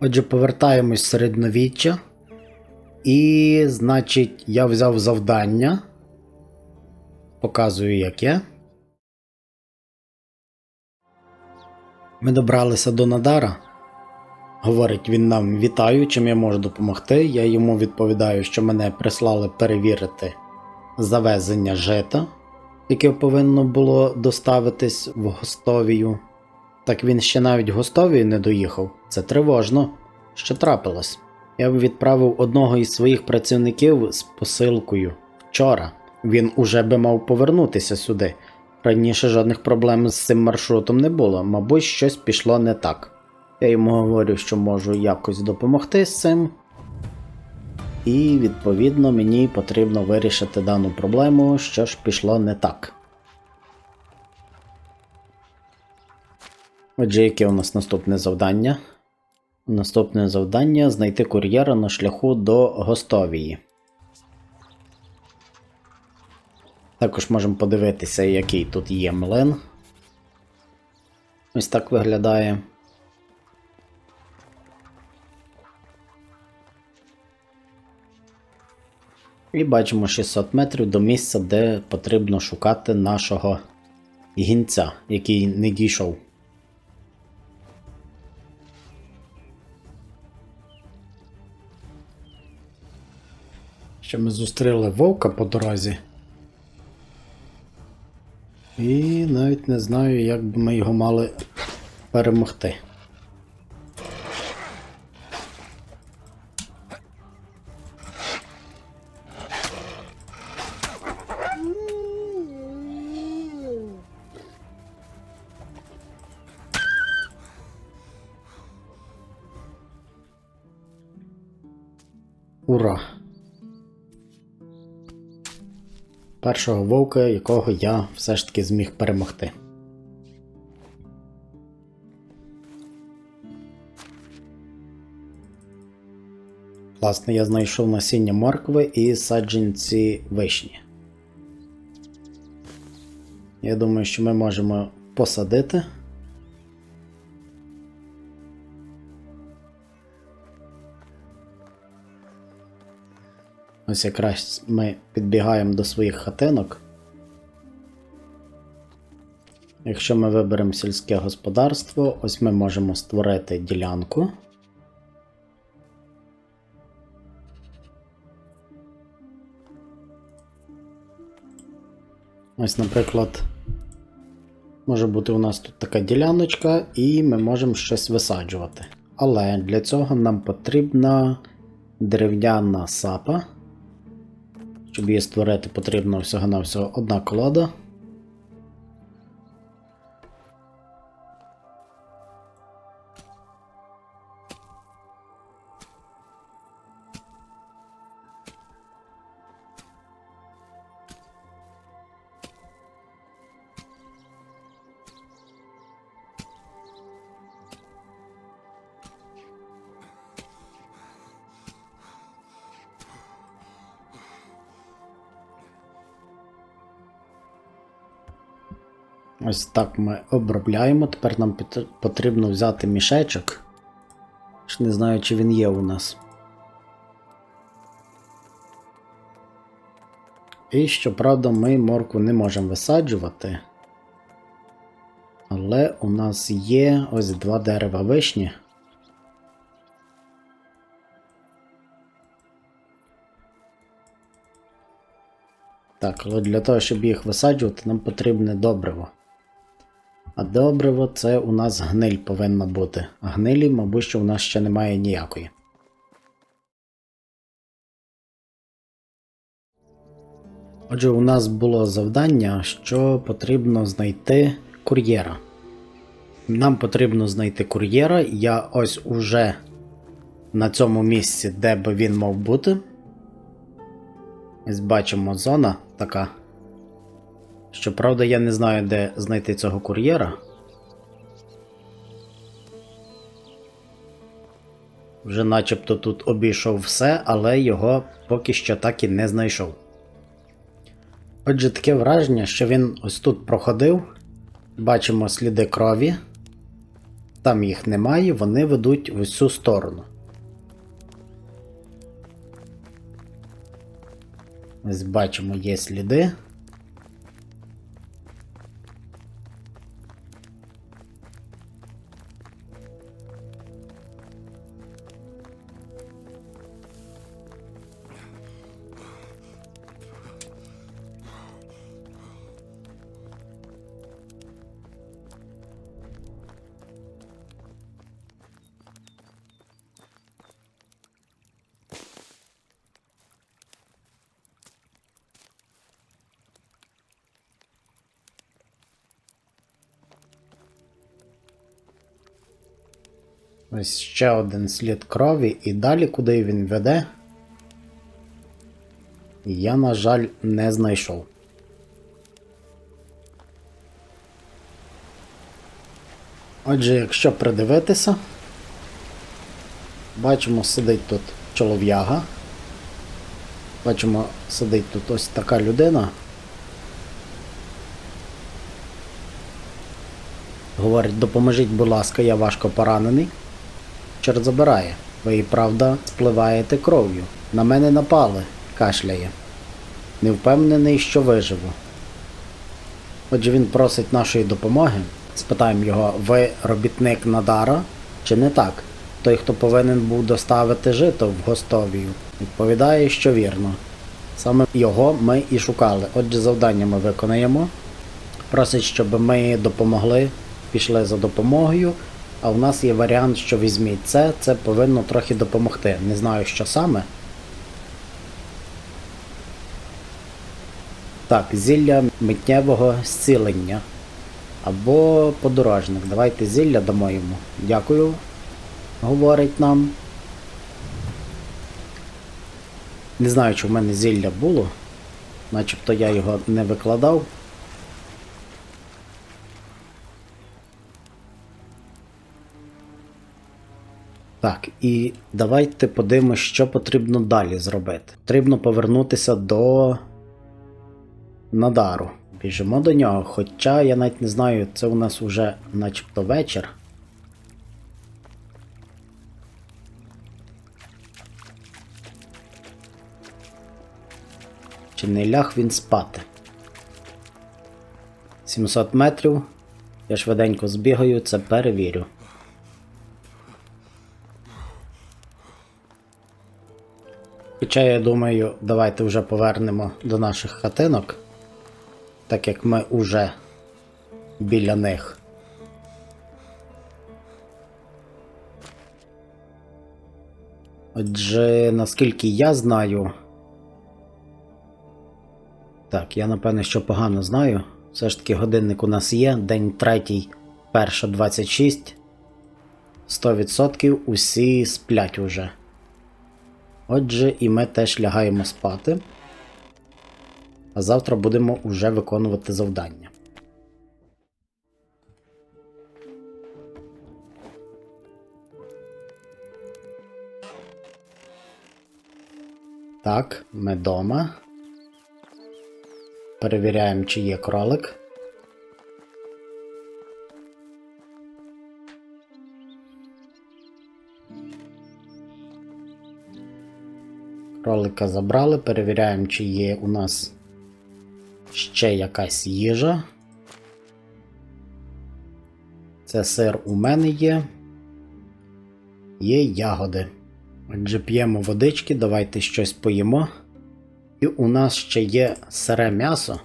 Отже, повертаємось в середньовіччя. І, значить, я взяв завдання. Показую, яке. Ми добралися до Надара. Говорить він нам вітаю, чим я можу допомогти. Я йому відповідаю, що мене прислали перевірити завезення жита, яке повинно було доставитись в Гостовію. Так він ще навіть в Гостовію не доїхав. Це тривожно. Що трапилось? Я б відправив одного із своїх працівників з посилкою вчора. Він уже би мав повернутися сюди. Раніше жодних проблем з цим маршрутом не було, мабуть, щось пішло не так. Я йому говорю, що можу якось допомогти з цим. І відповідно мені потрібно вирішити дану проблему, що ж пішло не так. Отже, яке у нас наступне завдання? Наступне завдання знайти кур'єра на шляху до Гостовії. Також можемо подивитися, який тут є млин. Ось так виглядає. І бачимо 600 метрів до місця, де потрібно шукати нашого гінця, який не дійшов. Ще ми зустріли вовка по дорозі. І навіть не знаю, як би ми його мали перемогти. Ура! Першого вовка, якого я все ж таки зміг перемогти. Власне, я знайшов насіння моркви і саджанці вишні. Я думаю, що ми можемо посадити. Ось якраз ми підбігаємо до своїх хатинок. Якщо ми виберемо сільське господарство, ось ми можемо створити ділянку. Ось, наприклад, може бути у нас тут така діляночка, і ми можемо щось висаджувати. Але для цього нам потрібна дерев'яна сапа. Щоб її створити, потрібно всього-навсього одна колода. Ось так ми обробляємо. Тепер нам потрібно взяти мішечок. Ж не знаю, чи він є у нас. І щоправда, ми моркву не можемо висаджувати. Але у нас є ось два дерева вишні. Так, але для того, щоб їх висаджувати, нам потрібне добриво. А добриво це у нас гниль повинна бути. А гнилі, мабуть, що у нас ще немає ніякої. Отже, у нас було завдання, що потрібно знайти кур'єра. Нам потрібно знайти кур'єра. Я ось уже на цьому місці, де би він мав бути. Ось бачимо зона така. Щоправда, я не знаю, де знайти цього кур'єра. Вже начебто тут обійшов все, але його поки що так і не знайшов. Отже, таке враження, що він ось тут проходив. Бачимо сліди крові. Там їх немає, вони ведуть в цю сторону. Ось бачимо, є сліди. Ось ще один слід крові, і далі, куди він веде, я, на жаль, не знайшов. Отже, якщо придивитися, бачимо, сидить тут чолов'яга. Бачимо, сидить тут ось така людина. Говорить, допоможіть, будь ласка, я важко поранений. Чорт забирає. Ви і правда спливаєте кров'ю. На мене напали, кашляє. Не впевнений, що виживу. Отже, він просить нашої допомоги. Спитаємо його, ви робітник Надара чи не так? Той, хто повинен був доставити жито в Гостовію, відповідає, що вірно. Саме його ми і шукали. Отже, завдання ми виконаємо. Просить, щоб ми допомогли, пішли за допомогою. А в нас є варіант, що візьміть це, це повинно трохи допомогти. Не знаю, що саме. Так, зілля миттєвого зцілення. Або подорожник. Давайте зілля дамо йому. Дякую, говорить нам. Не знаю, чи в мене зілля було. Начебто я його не викладав. Так, і давайте подивимося, що потрібно далі зробити. Потрібно повернутися до Надару. Біжимо до нього, хоча я навіть не знаю, це у нас уже начебто вечір. Чи не ляг він спати? 700 метрів. Я швиденько збігаю, це перевірю. Хоча я думаю, давайте вже повернемо до наших хатинок, так як ми уже біля них. Отже, наскільки я знаю. Так, я напевне, що погано знаю. Все ж таки годинник у нас є, день третій, перша 26. 100% усі сплять уже. Отже, і ми теж лягаємо спати. А завтра будемо уже виконувати завдання. Так, ми вдома. Перевіряємо, чи є кролик. Кролика забрали, перевіряємо, чи є у нас ще якась їжа. Це сир у мене є. Є ягоди. Отже, п'ємо водички, давайте щось поїмо. І у нас ще є сире м'ясо.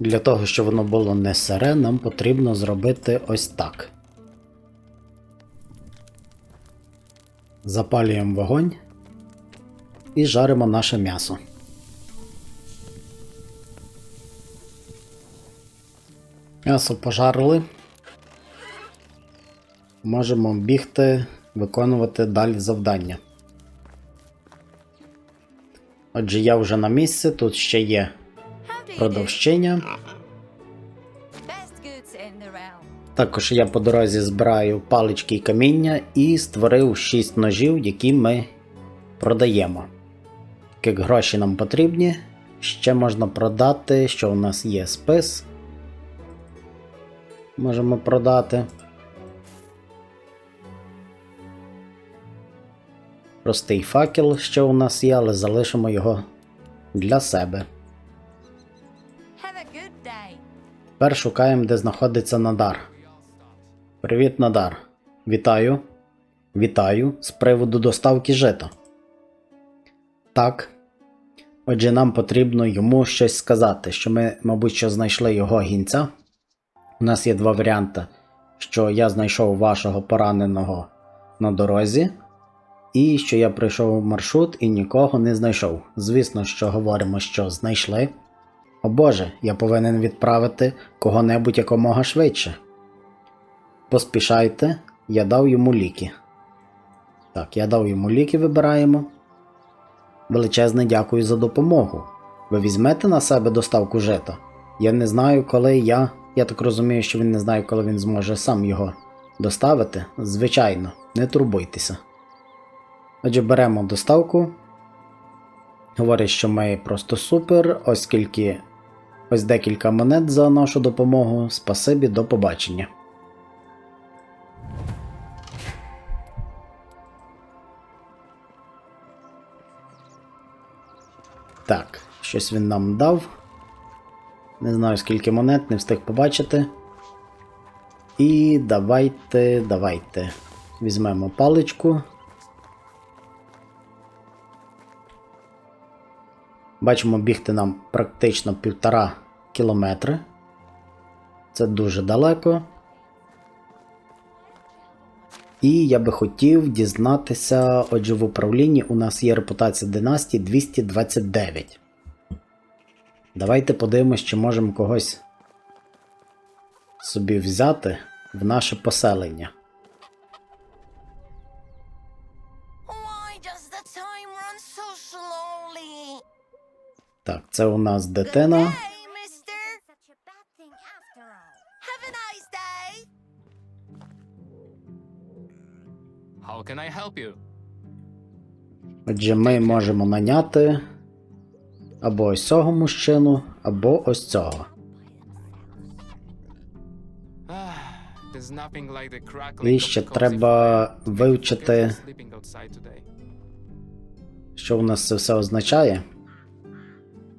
Для того, щоб воно було не сире, нам потрібно зробити ось так. Запалюємо вогонь і жаримо наше м'ясо. М'ясо пожарили. Можемо бігти, виконувати далі завдання. Отже, я вже на місці, тут ще є How Також я по дорозі збираю палички і каміння і створив 6 ножів, які ми продаємо. Як гроші нам потрібні, ще можна продати, що у нас є спис. можемо продати. Простий факел ще у нас є, але залишимо його для себе. Тепер шукаємо, де знаходиться Надар. Привіт, Надар. Вітаю. Вітаю з приводу доставки жита. Так. Отже, нам потрібно йому щось сказати, що ми, мабуть, що знайшли його гінця. У нас є два варіанти: що я знайшов вашого пораненого на дорозі, і що я пройшов маршрут і нікого не знайшов. Звісно, що говоримо, що знайшли. О Боже, я повинен відправити кого-небудь якомога швидше. Поспішайте, я дав йому ліки. Так, я дав йому ліки, вибираємо. Величезне дякую за допомогу. Ви візьмете на себе доставку жита? Я не знаю, коли я. Я так розумію, що він не знає, коли він зможе сам його доставити. Звичайно, не турбуйтеся. Отже, беремо доставку. Говорять, що ми просто супер, оскільки ось декілька монет за нашу допомогу. Спасибі, до побачення. Так, щось він нам дав. Не знаю скільки монет, не встиг побачити. І давайте, давайте. Візьмемо паличку. Бачимо, бігти нам практично півтора кілометри. Це дуже далеко. І я би хотів дізнатися, отже, в управлінні у нас є репутація династії 229. Давайте подивимось, чи можемо когось собі взяти в наше поселення. Так, це у нас дитина. I help you? Отже, ми можемо наняти або ось цього мужчину, або ось цього. Ah, І ще треба вивчити, що у нас це все означає,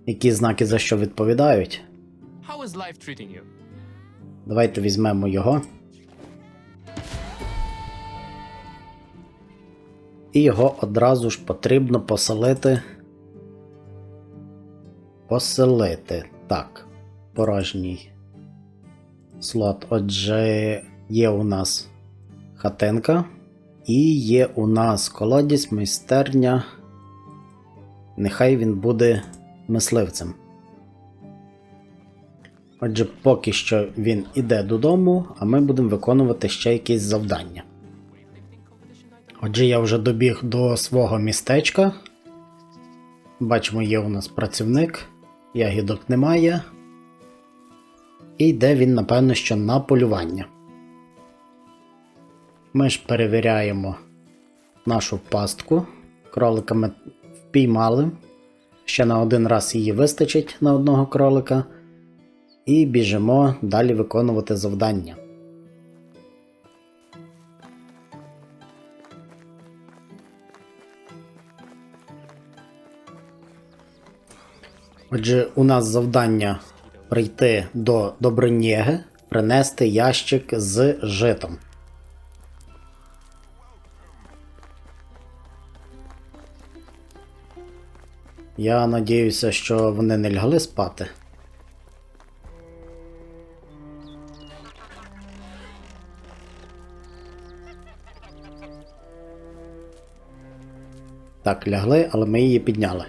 які знаки за що відповідають. Давайте візьмемо його. І його одразу ж потрібно поселити. Поселити. Так. Порожній слот. Отже, є у нас хатинка. І є у нас колодязь, майстерня. Нехай він буде мисливцем. Отже, поки що він іде додому, а ми будемо виконувати ще якісь завдання. Отже, я вже добіг до свого містечка. Бачимо, є у нас працівник, ягідок немає. І йде він, напевно, що на полювання. Ми ж перевіряємо нашу пастку. Кролика ми впіймали. Ще на один раз її вистачить на одного кролика. І біжимо далі виконувати завдання. Отже, у нас завдання прийти до Добронєги, принести ящик з житом. Я надіюся, що вони не лягли спати. Так, лягли, але ми її підняли.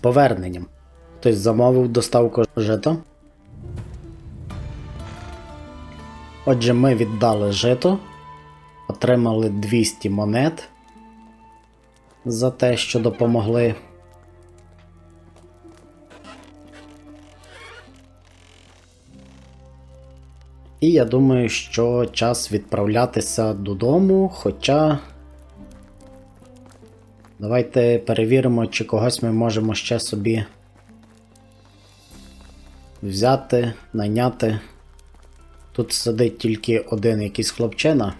Поверненням. Хтось замовив доставку жита. Отже, ми віддали жито, отримали 200 монет за те, що допомогли. І я думаю, що час відправлятися додому, хоча. Давайте перевіримо, чи когось ми можемо ще собі взяти, найняти. Тут сидить тільки один якийсь хлопчина.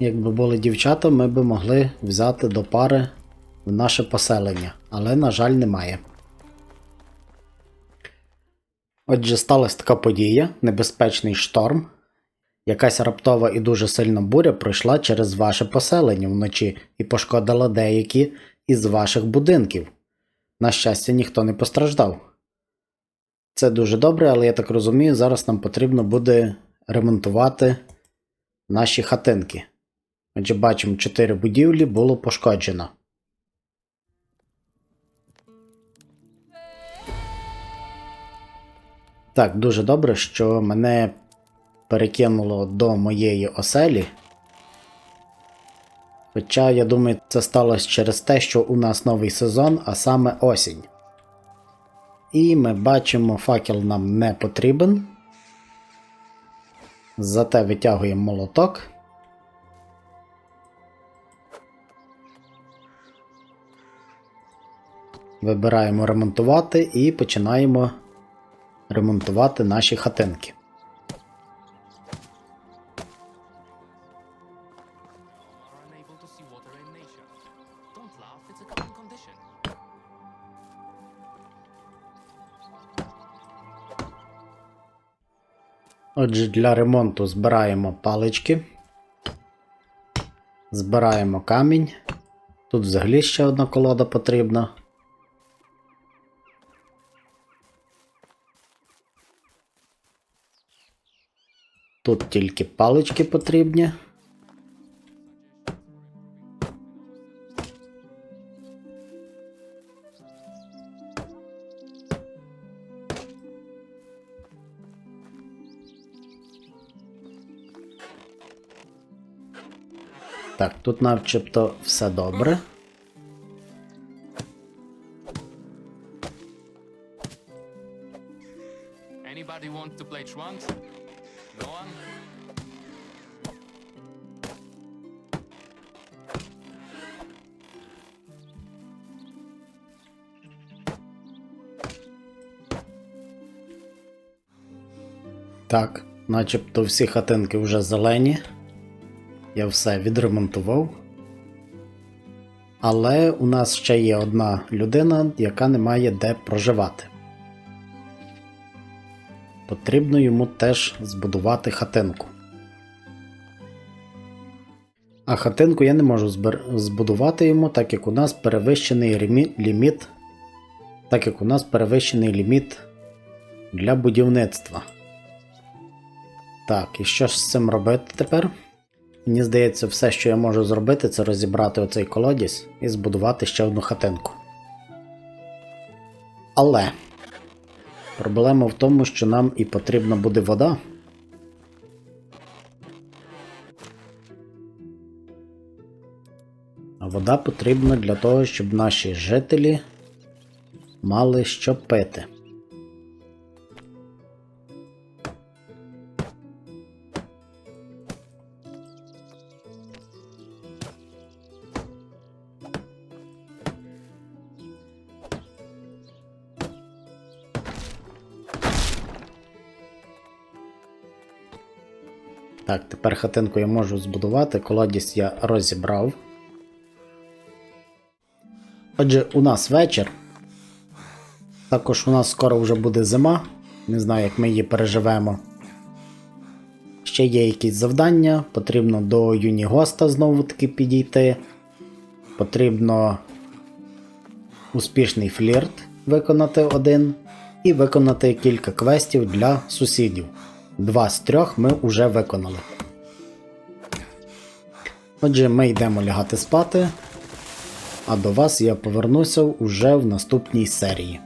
Якби були дівчата, ми би могли взяти до пари в наше поселення, але, на жаль, немає. Отже, сталася така подія, небезпечний шторм. Якась раптова і дуже сильна буря пройшла через ваше поселення вночі і пошкодила деякі із ваших будинків. На щастя, ніхто не постраждав. Це дуже добре, але я так розумію, зараз нам потрібно буде ремонтувати наші хатинки. Отже, бачимо, 4 будівлі було пошкоджено. Так, дуже добре, що мене перекинуло до моєї оселі. Хоча, я думаю, це сталося через те, що у нас новий сезон, а саме осінь. І ми бачимо, факел нам не потрібен. Зате витягуємо молоток. Вибираємо ремонтувати і починаємо ремонтувати наші хатинки. Отже, для ремонту збираємо палички, збираємо камінь. Тут взагалі ще одна колода потрібна. Тут тільки палички потрібні. Так, тут начебто все добре. Anybody want to play? No one? Так, начебто всі хатинки вже зелені. Я все відремонтував. Але у нас ще є одна людина, яка не має де проживати. Потрібно йому теж збудувати хатинку. А хатинку я не можу збудувати йому, так як у нас перевищений ліміт. Так як у нас перевищений ліміт для будівництва. Так, і що ж з цим робити тепер? Мені здається, все, що я можу зробити, це розібрати оцей колодязь і збудувати ще одну хатинку. Але проблема в тому, що нам і потрібна буде вода. А вода потрібна для того, щоб наші жителі мали що пити. Тепер я можу збудувати, колодязь я розібрав. Отже, у нас вечір. Також у нас скоро вже буде зима. Не знаю, як ми її переживемо. Ще є якісь завдання. Потрібно до Юнігоста знову таки підійти. Потрібно успішний флірт виконати один. І виконати кілька квестів для сусідів. Два з трьох ми вже виконали. Отже, ми йдемо лягати спати. А до вас я повернуся уже в наступній серії.